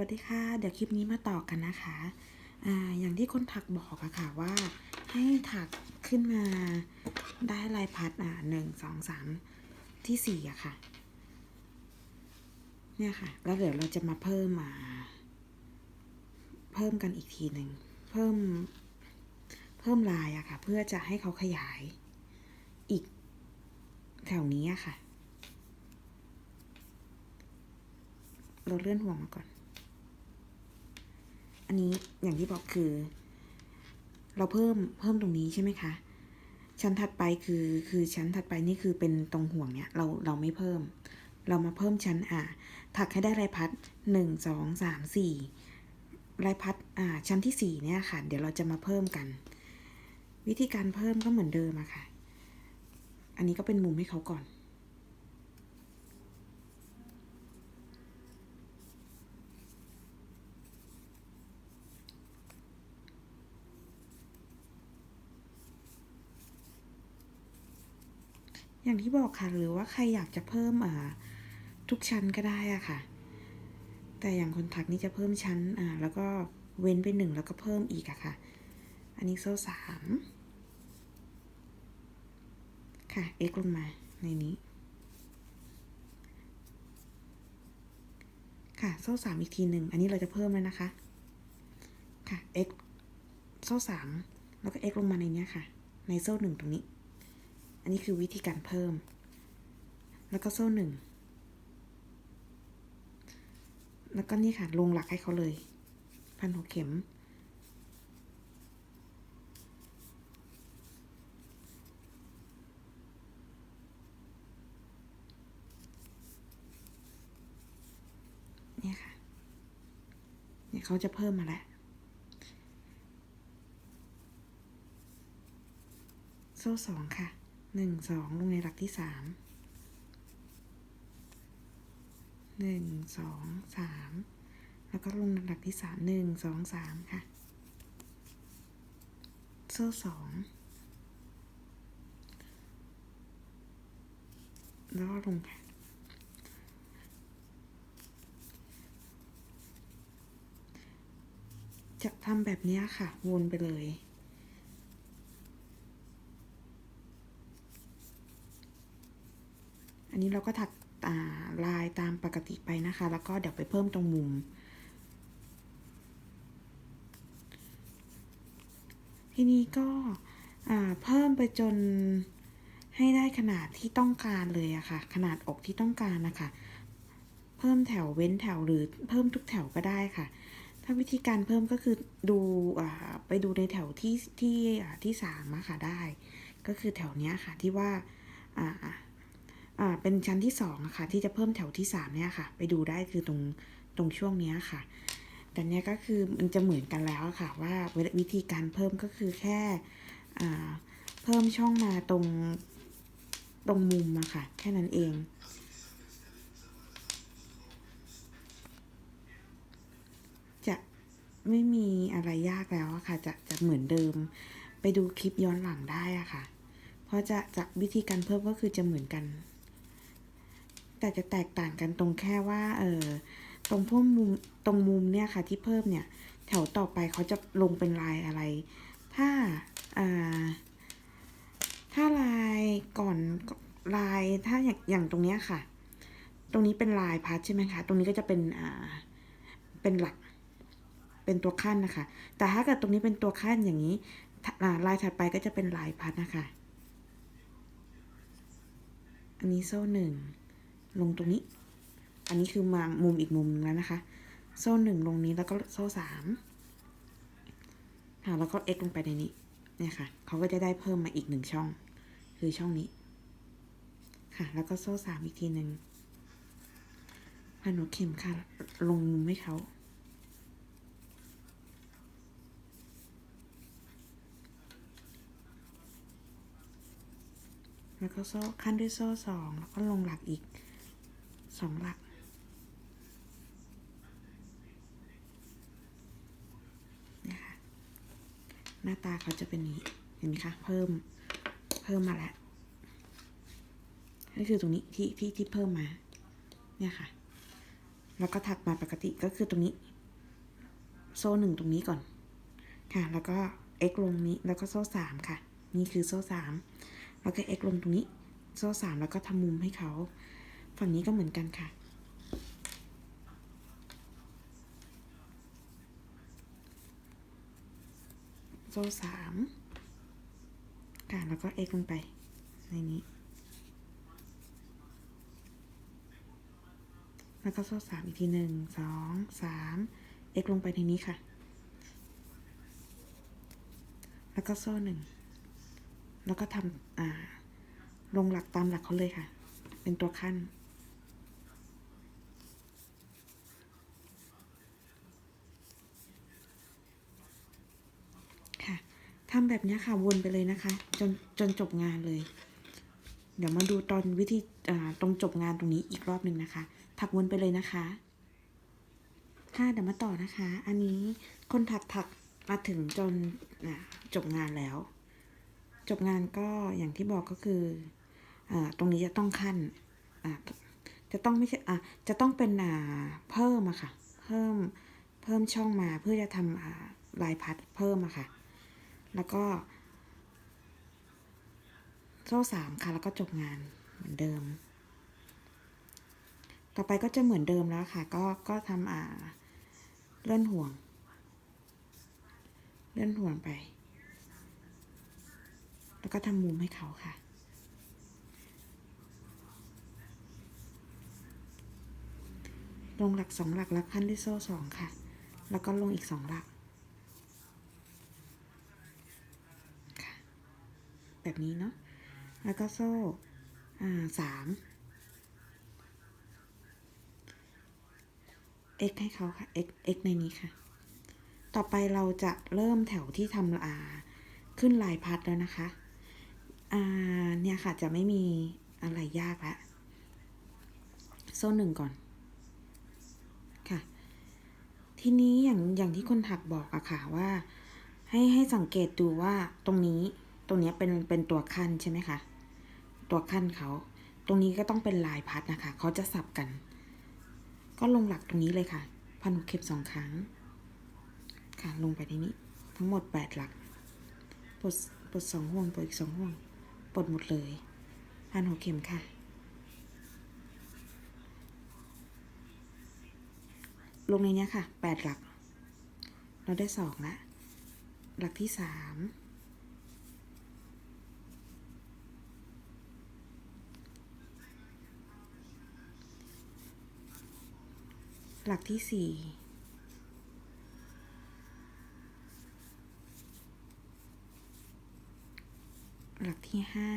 วัสดีค่ะ เดี๋ยวคลิปนี้มาต่อกันนะคะอ่าอย่างที่คนถักบอกอะค่ะว่า ให้ถักขึ้นมาได้ลายพัดอ่าหนึ่งสองสามที่สี่อะค่ะ เนี่ยค่ะ แล้วเดี๋ยวเราจะมาเพิ่มมาเพิ่มกันอีกทีหนึ่งเพิ่มเพิ่มลายอะค่ะ เพื่อจะให้เขาขยายอีกแถวนี้อะค่ะ เราเลื่อนห่วงมาก่อน อันนี้อย่างที่บอกคือ เราเพิ่มเพิ่มตรงนี้ใช่ไหมคะ ชั้นถัดไปคือคือชั้นถัดไปนี่คือเป็นตรงห่วงเนี่ยเราเราไม่เพิ่ม เรามาเพิ่มชั้นอ่าถักให้ได้ลายพัดหนึ่งสองสามสี่ลายพัดอ่าชั้นที่สี่เนี่ยค่ะ เดี๋ยวเราจะมาเพิ่มกัน วิธีการเพิ่มก็เหมือนเดิมอะค่ะ อันนี้ก็เป็นมุมให้เขาก่อน อย่างที่บอกค่ะหรือว่าใครอยากจะเพิ่มอ่าทุกชั้นก็ได้อะค่ะ แต่อย่างคนถักนี่จะเพิ่มชั้นอ่าแล้วก็เว้นไปหนึ่งแล้วก็เพิ่มอีกอะค่ะ อันนี้โซ่สามค่ะ x ลงมาในนี้ ค่ะโซ่สามอีกทีหนึ่งอันนี้เราจะเพิ่มแล้วนะคะ ค่ะ x โซ่สามแล้วก็ x ลงมาในนี้ค่ะ ในโซ่หนึ่งตรงนี้ อันนี้คือวิธีการเพิ่ม แล้วก็โซ่หนึ่ง แล้วก็นี่ค่ะ ลงหลักให้เขาเลย พันหัวเข็ม เนี่ยค่ะ เนี่ยเขาจะเพิ่มมาแล้วโซ่สองค่ะ หนึ่งสองลงในหลักที่สามหนึ่งสองสามแล้วก็ลงในหลักที่สามหนึ่งสองสามค่ะ โซ่สองแล้วก็ลงค่ะจะทำแบบนี้ค่ะ วนไปเลย อันนี้เราก็ถักาลายตามปกติไปนะคะ แล้วก็เดี๋ยวไปเพิ่มตรงมุม ทีนี้ก็เพิ่มไปจนให้ได้ขนาดที่ต้องการเลยอะค่ะ ขนาดอกที่ต้องการนะคะ เพิ่มแถวเว้นแถวหรือเพิ่มทุกแถวก็ได้ค่ะ ถ้าวิธีการเพิ่มก็คือดูอไปดูในแถวที่ที่ที่สามอะค่ะได้ ก็คือแถวเนี้ยค่ะที่ว่า อ่าเป็นชั้นที่สองอะค่ะ ที่จะเพิ่มแถวที่สามเนี่ยค่ะ ไปดูได้คือตรงตรงช่วงเนี้ยค่ะ แต่เนี้ยก็คือมันจะเหมือนกันแล้วค่ะ ว่าวิธีการเพิ่มก็คือแค่อ่าเพิ่มช่องมาตรงตรงมุมอะค่ะ แค่นั้นเองจะไม่มีอะไรยากแล้วอะค่ะ จะจะเหมือนเดิม ไปดูคลิปย้อนหลังได้อะค่ะ เพราะจะจะวิธีการเพิ่มก็คือจะเหมือนกัน แต่จะแตกต่างกันตรงแค่ว่า เออตรงพวกมุมตรงมุมเนี่ยค่ะที่เพิ่มเนี่ย แถวต่อไปเขาจะลงเป็นลายอะไร ถ้าอ่าถ้าลายก่อนลายถ้าอย่างอย่างตรงเนี้ยค่ะ ตรงนี้เป็นลายพัดใช่ไหมคะตรงนี้ก็จะเป็นอ่าเป็นหลัก เป็นตัวขั้นนะคะ แต่ถ้าเกิดตรงนี้เป็นตัวขั้นอย่างนี้ลายถัดไปก็จะเป็นลายพัดนะคะ อันนี้โซ่หนึ่ง ลงตรงนี้ อันนี้คือมามุมอีกมุมนึงแล้วนะคะ โซ่หนึ่งลงนี้แล้วก็โซ่สามค่ะแล้วก็ x ลงไปในนี้เนี่ยค่ะเขาก็จะได้เพิ่มมาอีกหนึ่งช่อง คือช่องนี้ ค่ะ แล้วก็โซ่สามอีกทีหนึ่งพันหัวเข็มค่ะ ลงมุมให้เขาแล้วก็โซ่ขั้นด้วยโซ่สองแล้วก็ลงหลักอีก สองหลักนี่ยค่ะหน้าตาเขาจะเป็นนี้ เห็นไหมคะ เพิ่ม เพิ่มมาแล้วนี่คือตรงนี้ที่ที่ที่เพิ่มมา เนี่ยค่ะ แล้วก็ถักมาปกติก็คือตรงนี้ โซ่หนึ่งตรงนี้ก่อน ค่ะ แล้วก็ x ลงนี้แล้วก็โซ่สามค่ะ นี่คือโซ่สามแล้วก็ x ลงตรงนี้ โซ่สามแล้วก็ทำมุมให้เขา ฝั่งนี้ก็เหมือนกันค่ะ โซ่สามค่ะแล้วก็ x ลงไปในนี้ แล้วก็โซ่สามอีกทีหนึ่งสองสาม x ลงไปในนี้ค่ะ แล้วก็โซ่หนึ่งแล้วก็ทำอ่าลงหลักตามหลักเขาเลยค่ะ เป็นตัวขั้น ค่ะ ทำแบบนี้ค่ะวนไปเลยนะคะ จนจนจบงานเลย เดี๋ยวมาดูตอนวิธีตรงจบงานตรงนี้อีกรอบหนึ่งนะคะ ถักวนไปเลยนะคะค่ะเดี๋ยวมาต่อนะคะ อันนี้คนถักถักมาถึงจนจบงานแล้ว จบงานก็อย่างที่บอกก็คืออตรงนี้จะต้องขั้นจะต้องไม่ใช่จะต้องเป็นเพิ่มอะค่ะ เพิ่มเพิ่มช่องมาเพื่อจะทำลายพัดเพิ่มอะค่ะ แล้วก็โซ่สามค่ะ แล้วก็จบงานเหมือนเดิม ต่อไปก็จะเหมือนเดิมแล้วค่ะ ก็ก็ทำอ่าเลื่อนห่วง เลื่อนห่วงไป แล้วก็ทำมุมให้เขาค่ะลงหลักสองหลักแล้วขั้นด้วยโซ่สองค่ะ แล้วก็ลงอีกสองหลัก ค่ะ แบบนี้เนาะ แล้วก็โซ่อ่าสาม x ให้เขาค่ะ x x ในนี้ค่ะ ต่อไปเราจะเริ่มแถวที่ทำอาขึ้นลายพัดแล้วนะคะอ่าเนี่ยค่ะจะไม่มีอะไรยากละ โซ่หนึ่งก่อน ค่ะ ทีนี้อย่างอย่างที่คนถักบอกอะค่ะว่า ให้ให้สังเกตดูว่าตรงนี้ ตรงนี้เป็นเป็นตัวขั้นใช่ไหมคะ ตัวขั้นเขา ตรงนี้ก็ต้องเป็นลายพัดนะคะ เขาจะสับกัน ก็ลงหลักตรงนี้เลยค่ะพันหกเข็มสองครั้ง ค่ะ ลงไปในนี้ ทั้งหมดแปดหลัก ปลด ปลดสองห่วง ปลดอีกสองห่วง ปลดหมดเลยพันหกเข็มค่ะ ลงในนี้ค่ะแปดหลัก เราได้สองละ หลักที่สาม หลักที่สี่หลักที่ห้า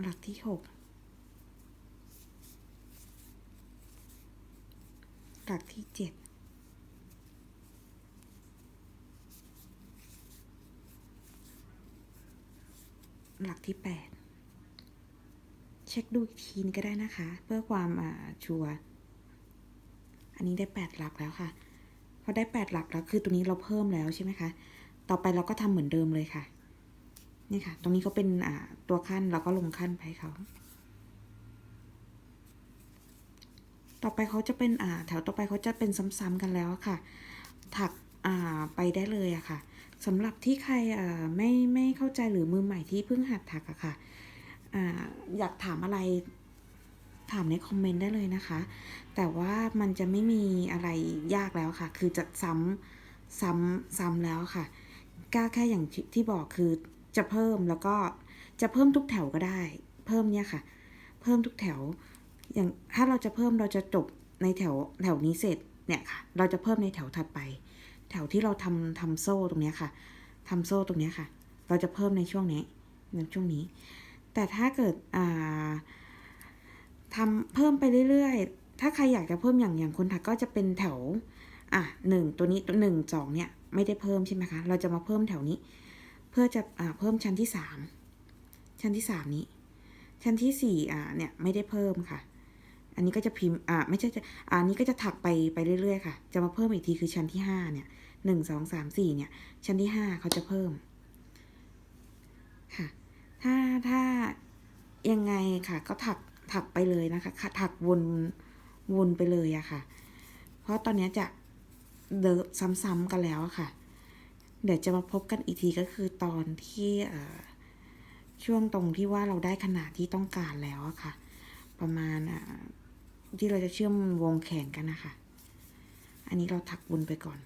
หลักที่หกหลักที่เจ็ด หลักที่แปดเช็คดูอีกทีนงก็ได้นะคะ เพื่อความอ่าชัวร์อันนี้ได้แปดหลักแล้วค่ะพอได้แปดหลักแล้วคือตัวนี้เราเพิ่มแล้วใช่ไหมคะ ต่อไปเราก็ทำเหมือนเดิมเลยค่ะ นี่ค่ะ ตรงนี้เขาเป็นอ่าตัวขั้นเราก็ลงขั้นไปเขาต่อไปเขาจะเป็นอ่าแถวต่อไปเขาจะเป็นซ้ำๆกันแล้วค่ะ ถักอ่าไปได้เลยอะค่ะ สำหรับที่ใครไม่ไม่เข้าใจหรือมือใหม่ที่เพิ่งหัดถักอะค่ะอยากถามอะไรถามในคอมเมนต์ได้เลยนะคะ แต่ว่ามันจะไม่มีอะไรยากแล้วค่ะ คือจะซ้ำซ้ำซ้ำแล้วค่ะกล้าแค่อย่างที่ที่บอกคือจะเพิ่มแล้วก็จะเพิ่มทุกแถวก็ได้ เพิ่มเนี่ยค่ะ เพิ่มทุกแถว อย่างถ้าเราจะเพิ่มเราจะจบในแถวแถวนี้เสร็จเนี่ยค่ะ เราจะเพิ่มในแถวถัดไป แถวที่เราทำทำโซ่ตรงนี้ค่ะทำโซ่ตรงนี้ค่ะ เราจะเพิ่มในช่วงนี้ในช่วงนี้ แต่ถ้าเกิดอ่าทำเพิ่มไปเรื่อยๆ ถ้าใครอยากจะเพิ่มอย่างอย่างคนถักก็จะเป็นแถวอะหนึ่งตัวนี้ตัวหนึ่งสองเนี่ยไม่ได้เพิ่มใช่ไหมคะ เราจะมาเพิ่มแถวนี้ เพื่อจะอ่าเพิ่มชั้นที่สามชั้นที่สามนี้ ชั้นที่สี่อ่าเนี่ยไม่ได้เพิ่มค่ะ อันนี้ก็จะพิมพ์อ่าไม่ใช่จะอะอันนี้ก็จะถักไปไปเรื่อยๆค่ะ จะมาเพิ่มอีกทีคือชั้นที่ห้าเนี่ย หนึ่งสองสามสี่เนี่ย ชั้นที่ห้าเขาจะเพิ่ม ค่ะ ถ้าถ้ายังไงค่ะ ก็ถักถักไปเลยนะคะถักวนวนไปเลยอะค่ะ เพราะตอนนี้จะเดิซ้ำๆกันแล้วอะค่ะ เดี๋ยวจะมาพบกันอีกทีก็คือตอนที่ช่วงตรงที่ว่าเราได้ขนาดที่ต้องการแล้วอะค่ะ ประมาณที่เราจะเชื่อมวงแขนกันนะคะ อันนี้เราถักวนไปก่อน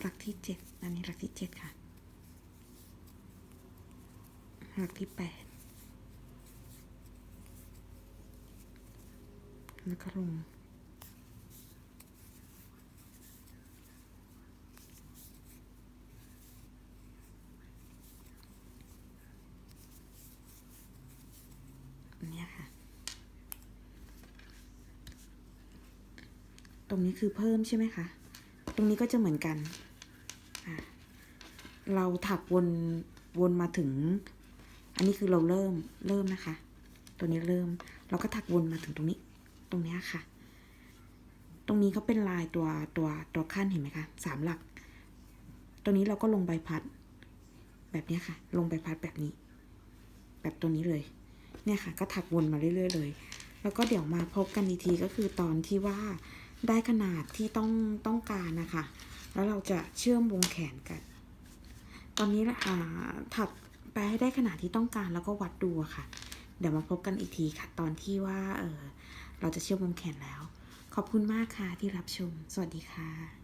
หลักที่เจ็ดอันนี้หลักที่เจ็ดค่ะ หลักที่แปดแล้วก็ลงอันเนี้ยค่ะ ตรงนี้คือเพิ่มใช่ไหมคะ ตรงนี้ก็จะเหมือนกัน เราถักวนวนมาถึง อันนี้คือเราเริ่มเริ่มนะคะ ตัวนี้เริ่ม เราก็ถักวนมาถึงตรงนี้ ตรงนี้ค่ะ ตรงนี้เขาเป็นลายตัวตัวตัวขั้นเห็นไหมคะสามหลัก ตรงนี้เราก็ลงใบพัด แบบนี้ค่ะ ลงใบพัดแบบนี้ แบบตัวนี้เลย เนี่ยค่ะ ก็ถักวนมาเรื่อยๆ เลย แล้วก็เดี๋ยวมาพบกันอีกทีก็คือตอนที่ว่าได้ขนาดที่ต้องต้องการนะคะ แล้วเราจะเชื่อมวงแขนกัน ตอนนี้อ่าถักไปให้ได้ขนาดที่ต้องการแล้วก็วัดดูค่ะ เดี๋ยวมาพบกันอีกทีค่ะ ตอนที่ว่าเออเราจะเชื่อมมุมแขนแล้ว ขอบคุณมากค่ะที่รับชม สวัสดีค่ะ